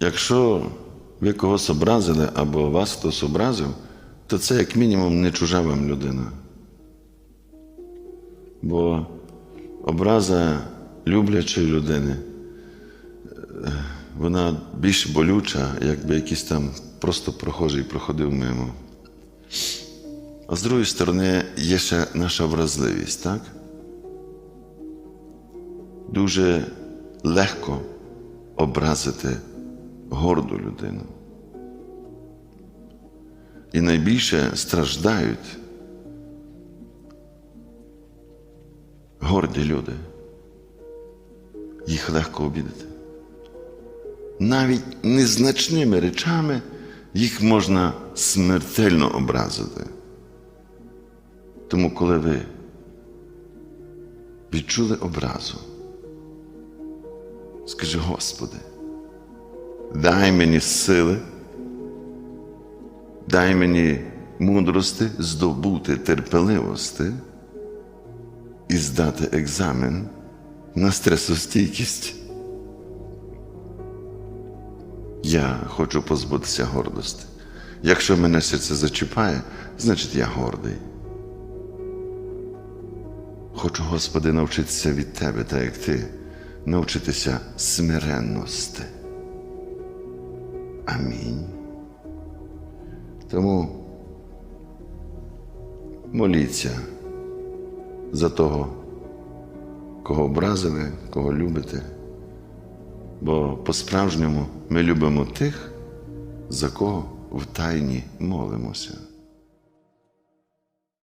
Якщо ви когось образили або вас хтось образив, то це як мінімум не чужа вам людина. Бо образа люблячої людини, е, вона більш болюча, якби якийсь там просто прохожий проходив мимо. А з другої сторони, є ще наша вразливість, так? Дуже легко образити горду людину. І найбільше страждають горді люди. Їх легко обідати. Навіть незначними речами їх можна смертельно образити. Тому, коли ви відчули образу, скажи, Господи, дай мені сили, дай мені мудрости здобути терпеливості і здати екзамен на стресостійкість. Я хочу позбутися гордості. Якщо мене серце зачіпає, значить я гордий. Хочу, Господи, навчитися від Тебе, так як Ти, навчитися смиренності. Амінь. Тому моліться за того, кого образили, кого любите. Бо по-справжньому ми любимо тих, за кого в тайні молимося.